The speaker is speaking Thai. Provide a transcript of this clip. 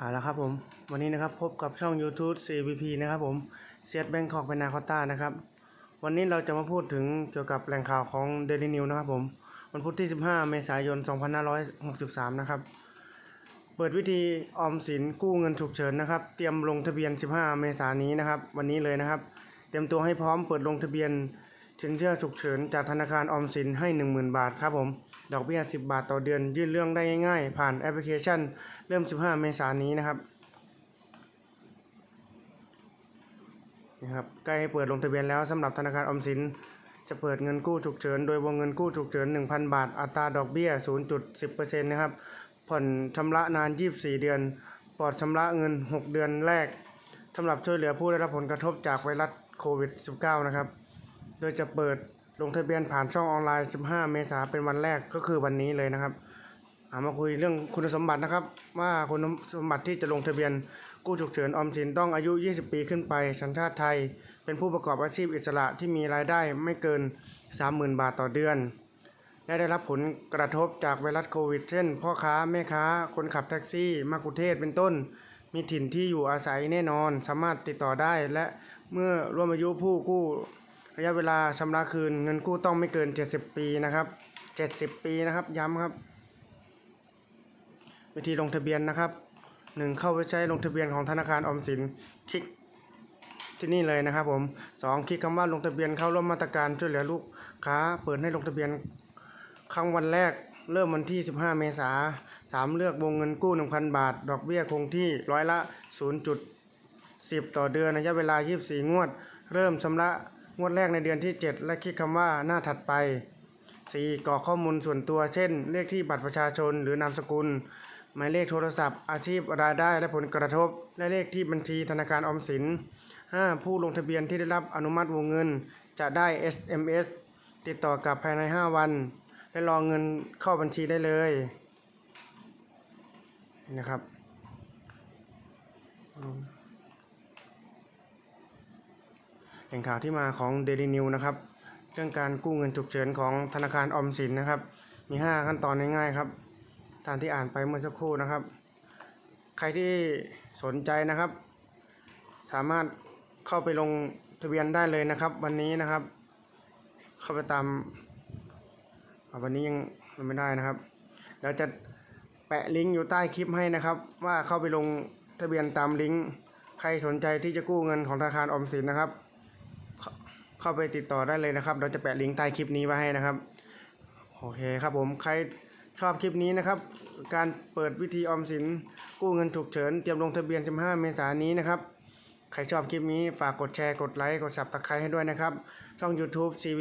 อ่าแล้วครับผมวันนี้นะครับพบกับช่อง YouTube CVP นะครับผมเซียดแบงคอกเป็นนาคอต้านะครับ วันนี้เราจะมาพูดถึงเกี่ยวกับแหล่งข่าวของ Daily News นะครับผมวันพุธที่ 15 เมษายน 2563 นะครับ เปิดวิธีออมสินกู้เงินฉุกเฉินนะครับ เตรียมลงทะเบียน 15 เมษายนนี้นะครับ วันนี้เลยนะครับ เตรียมตัวให้พร้อมเปิดลงทะเบียนสินเชื่อฉุกเฉินจากธนาคารออมสินให้ 10,000 บาทครับผม ดอกเบี้ย 10 บาทต่อเดือน ยื่นเรื่องได้ง่ายๆ ผ่านแอปพลิเคชัน เริ่ม 15 เมษายนนี้นะครับนี่ครับใกล้เปิดลงทะเบียนแล้วสำหรับธนาคารออมสิน จะเปิดเงินกู้ฉุกเฉิน โดยวงเงินกู้ฉุกเฉิน 1,000 บาท อัตราดอกเบี้ย 0.10%นะครับ ผ่อนชำระนาน 24 เดือน ปลอดชำระเงิน 6 เดือนแรกสำหรับช่วยเหลือผู้ได้รับผลกระทบจากไวรัสโควิด -19 นะครับ โดยจะเปิด ลงทะเบียนผ่านช่องออนไลน์ 15 เมษายนเป็นวันแรกก็คือวันนี้เลยนะครับามาคุยเรื่องคุณสมบัตินะครับ ว่าคุณสมบัติที่จะลงทะเบียนกู้ฉุกเฉินออมสินต้องอายุ 20 ปีขึ้นไป สัญชาติไทย เป็นผู้ประกอบอาชีพอิสระที่มีรายได้ไม่เกิน 30,000 บาทต่อเดือน และได้รับผลกระทบจากไวรัสโควิด เช่น พ่อค้า แม่ค้า คนขับแท็กซี่มากุเทศเป็นต้น มีถิ่นที่อยู่อาศัยแน่นอน สามารถติดต่อได้ และเมื่อร่วมอายุผู้กู้ ระยะเวลาชำระคืนเงินกู้ต้องไม่เกิน 70 ปีนะครับ70 ปีนะครับ ย้ำครับ วิธีลงทะเบียนนะครับ 1. เข้าเว็บไซต์ลงทะเบียนของธนาคารออมสินคลิกที่นี่เลยนะครับ ผม 2. คลิกคำว่าลงทะเบียนเข้าร่วมมาตรการช่วยเหลือลูกค้า เปิดให้ลงทะเบียนครั้งวันแรกเริ่มวันที่ 15 เมษาสามเลือกวงเงินกู้ 1,000 บาท ดอกเบี้ยคงที่ร้อยละ 0.10 ต่อเดือนระยะเวลา 24 งวด เริ่มชำระ งวดแรกในเดือนที่ 7 และคลิกคำว่าหน้าถัดไป 4. กรอกข้อมูลส่วนตัว เช่น เลขที่บัตรประชาชนหรือนามสกุล หมายเลขโทรศัพท์ อาชีพรายได้และผลกระทบ และเลขที่บัญชีธนาคารออมสิน 5. ผู้ลงทะเบียนที่ได้รับอนุมัติวงเงิน จะได้ SMS ติดต่อกลับภายใน 5 วัน และรอเงินเข้าบัญชีได้เลยนะครับ แหล่งข่าวที่มาของ Daily News นะครับ เรื่องการกู้เงินฉุกเฉินของธนาคารออมสินนะครับ มี 5 ขั้นตอนง่ายๆครับตามที่อ่านไปเมื่อสักครู่นะครับ ใครที่สนใจนะครับ สามารถเข้าไปลงทะเบียนได้เลยนะครับ วันนี้นะครับ เข้าไปตามวันนี้ยังไม่ได้นะครับเดี๋ยวจะแปะลิงก์อยู่ใต้คลิปให้นะครับ ว่าเข้าไปลงทะเบียนตามลิงก์ใครสนใจที่จะกู้เงินของธนาคารออมสินนะครับ เข้าไปติดต่อได้เลยนะครับ เราจะแปะลิงก์ใต้คลิปนี้ไว้ให้นะครับ โอเคครับผมใครชอบคลิปนี้นะครับ การเปิดวิธีออมสินกู้เงินฉุกเฉินเตรียมลงทะเบียน 15 เมษายนนี้นะครับ ใครชอบคลิปนี้ฝากกดแชร์กดไลค์กดสับตะไคร้ให้ด้วยนะครับ ช่อง YouTube CV